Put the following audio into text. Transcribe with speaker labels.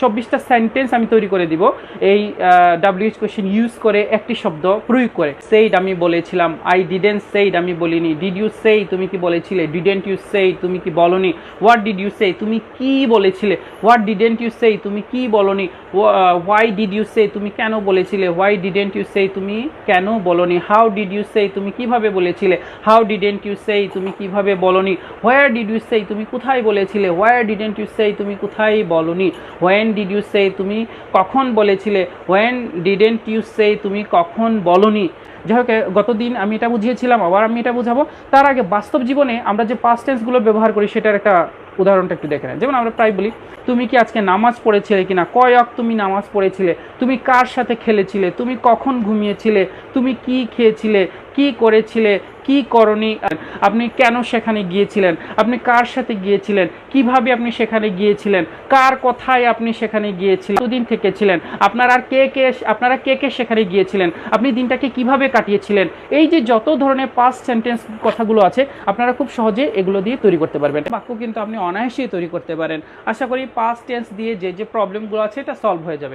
Speaker 1: চব্বিশটা সেন্টেন্স আমি তৈরি করে দিব এই ডাব্লিউএইচ কোয়েশ্চেন ইউজ করে একটি শব্দ প্রয়োগ করে সেইড আমি বলেছিলাম আই ডিডেন্ট সেইড আমি বলিনি ডিড ইউ সেই তুমি কি বলেছিলে ডিডেন্ট ইউ সেই তুমি কি বলনি হোয়াট ডিড ইউ সেই তুমি কি বলেছিলে হোয়াট ডিডেন্ট ইউ সেই তুমি কি বলনি হোয়াই ডিড ইউ সেই তুমি কেন বলেছিলে হোয়াই ডিডেন্ট ইউ সেই তুমি কেন বলনি হাউ ডিড ইউ সেই তুমি কীভাবে বলেছিলে হাউ ডিডেন্ট ইউ সেই তুমি কীভাবে বলনি হোয়ার ডিড ইউ সেই তুমি কোথায় বলেছিলে হোয়ার ডিডেন্ট ইউ সেই তুমি কোথায় বলনি হোয়েন ডিড ইউ সে তুমি কখন বলেছিলে? হোয়েন ডিডেন্ট ইউ সে তুমি কখন বলনি? যাই হোক গতদিন আমি এটা বুঝিয়েছিলাম, আবার আমি এটা বুঝাবো। তার আগে বাস্তব জীবনে আমরা যে পাস্ট টেন্সগুলো ব্যবহার করি, সেটার একটা উদাহরণটা একটু দেখে নেন। যেমন আমরা প্রায় বলি, তুমি কি আজকে নামাজ পড়েছিলে কি কিনা কয়ক তুমি নামাজ পড়েছিলে? তুমি কার সাথে খেলেছিলে? তুমি কখন ঘুমিয়েছিলে? তুমি কি খেয়েছিলে? কি করেছিলে, কি করনি, আপনি কেন সেখানে গিয়েছিলেন, আপনি কার সাথে গিয়েছিলেন, কীভাবে আপনি সেখানে গিয়েছিলেন, কার কথায় আপনি সেখানে গিয়েছিলেন, কতদিন থেকেছিলেন, আপনার আর কে কে, আপনারা কে কে সেখানে গিয়েছিলেন, আপনি দিনটাকে কীভাবে কাটিয়েছিলেন, এই যে যত ধরনের পাস্ট সেন্টেন্স কথাগুলো আছে, আপনারা খুব সহজে এগুলো দিয়ে তৈরি করতে পারবেন। বাক্য কিন্তু আপনি অনায়াসেই তৈরি করতে পারেন। আশা করি পাস্ট টেন্স দিয়ে যে যে প্রবলেমগুলো আছে, এটা সলভ হয়ে যাবে।